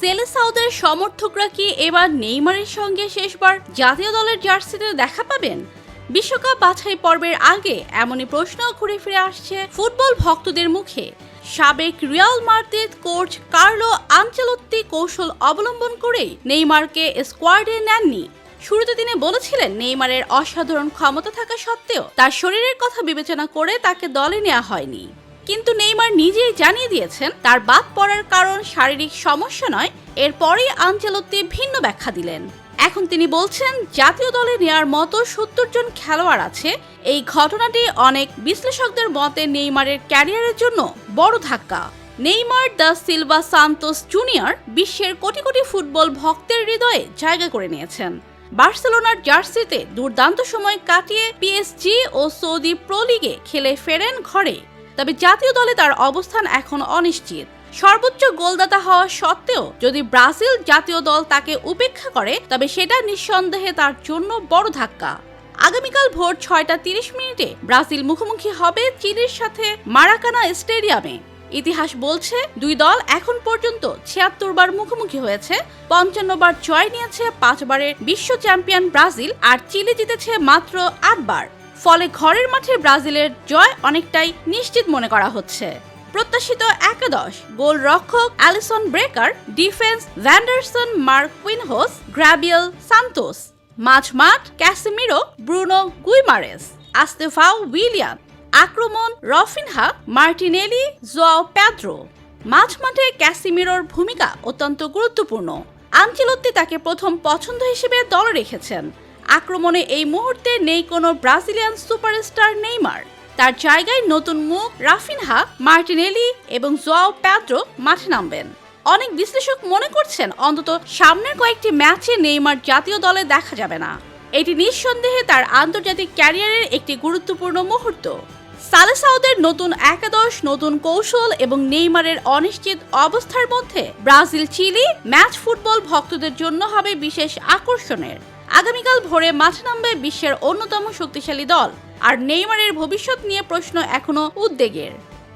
সেলেসাউদের সমর্থকরা কি এবার নেইমারের সঙ্গে শেষবার জাতীয় দলের জার্সিতে দেখা পাবেন? বিশ্বকাপ বাছাই পর্বের আগে এমনই প্রশ্ন ঘুরে ফিরে আসছে ফুটবল ভক্তদের মুখে। সাবেক Real Madrid coach Carlo Ancelotti কৌশল অবলম্বন করেই নেইমারকে স্কোয়াডে নেননি। শুরুতে তিনি বলেছিলেন নেইমারের অসাধারণ ক্ষমতা থাকা সত্ত্বেও তার শরীরের কথা বিবেচনা করে তাকে দলে নেওয়া হয়নি। কিন্তু নেইমার নিজেই জানিয়ে দিয়েছেন তার বাদ পড়ার কারণ শারীরিক সমস্যা নয়, এরপরেই আঞ্চলত্তি ভিন্ন ব্যাখ্যা দিলেন। এখন তিনি বলছেন, জাতীয় দলে নেয়ার মতো সত্তর জন খেলোয়াড় আছে, এই ঘটনাটি অনেক বিশ্লেষকদের মতে নেইমারের ক্যারিয়ারের জন্য বড় ধাক্কা। Neymar da Silva Santos Junior বিশ্বের কোটি কোটি ফুটবল ভক্তের হৃদয়ে জায়গা করে নিয়েছেন। বার্সেলোনার জার্সিতে দুর্দান্ত সময় কাটিয়ে পিএসজি ও সৌদি প্রো লিগে খেলে ফেরেন ঘরে। তবে জাতীয় দলে তার অবস্থান এখন অনিশ্চিত। সর্বোচ্চ গোলদাতা হওয়া সত্ত্বেও যদি ব্রাজিল জাতীয় দল তাকে উপেক্ষা করে, তবে সেটা নিঃসন্দেহে তার জন্য বড় ধাক্কা। আগামীকাল ভোর ছয়টা তিরিশ মিনিটে ব্রাজিল মুখোমুখি হবে চিলির সাথে মারাকানা স্টেডিয়ামে। ইতিহাস বলছে, দুই দল এখন পর্যন্ত ছিয়াত্তর বার মুখোমুখি হয়েছে, পঞ্চান্ন বার জয় নিয়েছে, পাঁচবারের বিশ্ব চ্যাম্পিয়ন ব্রাজিল, আর চিলি জিতেছে মাত্র আটবার। ফলে ঘরের মাঠে ব্রাজিলের জয় অনেকটাই নিশ্চিত মনে করা হচ্ছে। প্রত্যাশিত একাদশ, গোল রক্ষক Alisson Becker, defence Vanderson Marquinhos Gabriel Santos মাঝ মাঠ Casemiro, Bruno Guimaraes, Estevao Willian, আক্রমণ রফিনহা, মার্টিনেলি, জোয়াও প্যাদ্রো। মাঝ মাঠে ক্যাসিমিরোর ভূমিকা অত্যন্ত গুরুত্বপূর্ণ। আঞ্চলত্তি তাকে প্রথম পছন্দ হিসেবে দলে রেখেছেন। আক্রমণে এই মুহূর্তে নেই কোনো ব্রাজিলিয়ান সুপারস্টার নেইমার। তার জায়গায় নতুন মুখ রাফিনহা, মার্টিনেলি এবং জোয়াও প্যাদ্রো মাঠে নামবেন। অনেক বিশ্লেষক মনে করছেন অন্তত সামনের কয়েকটি ম্যাচে নেইমার জাতীয় দলে দেখা যাবে না। এটি নিঃসন্দেহে তার আন্তর্জাতিক ক্যারিয়ারের একটি গুরুত্বপূর্ণ মুহূর্ত। সালেসাউদের নতুন একাদশ, নতুন কৌশল এবং নেইমারের অনিশ্চিত অবস্থার মধ্যে ব্রাজিল চিলি ম্যাচ ফুটবল ভক্তদের জন্য হবে বিশেষ আকর্ষণের। আগামীকাল ভোরে মাঠে নামবে বিশ্বের অন্যতম শক্তিশালী দল। আর নেইমারের ভবিষ্যৎ নিয়ে প্রশ্ন এখনও উদ্বেগের।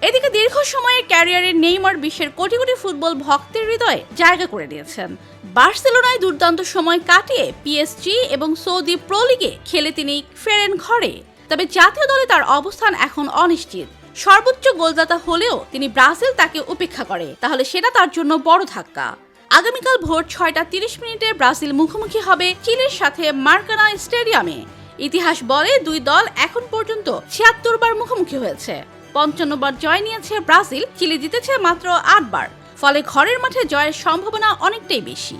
এদিকে দীর্ঘ সময়ের ক্যারিয়ারে নেইমার বিশ্বের কোটি কোটি ফুটবল ভক্তের হৃদয়ে জায়গা করে নিয়েছেন। বার্সেলোনায় দুর্দান্ত সময় কাটিয়ে পিএসজি এবং সৌদি প্রো লিগে খেলে তিনি ফেরেন ঘরে। তবে জাতীয় দলে তার অবস্থান এখন অনিশ্চিত। সর্বোচ্চ গোলদাতা হলেও তিনি ব্রাজিল তাকে উপেক্ষা করে। তাহলে সেটা তার জন্য বড় ধাক্কা। আগামীকাল ভোর ছয়টা তিরিশ মিনিটে ব্রাজিল মুখোমুখি হবে চিলির সাথে মার্কানা স্টেডিয়ামে। ইতিহাস বলে দুই দল এখন পর্যন্ত ছিয়াত্তর বার মুখোমুখি হয়েছে। পঞ্চান্ন বার জয় নিয়েছে ব্রাজিল, চিলি জিতেছে মাত্র আটবার ফলে ঘরের মাঠে জয়ের সম্ভাবনা অনেকটাই বেশি।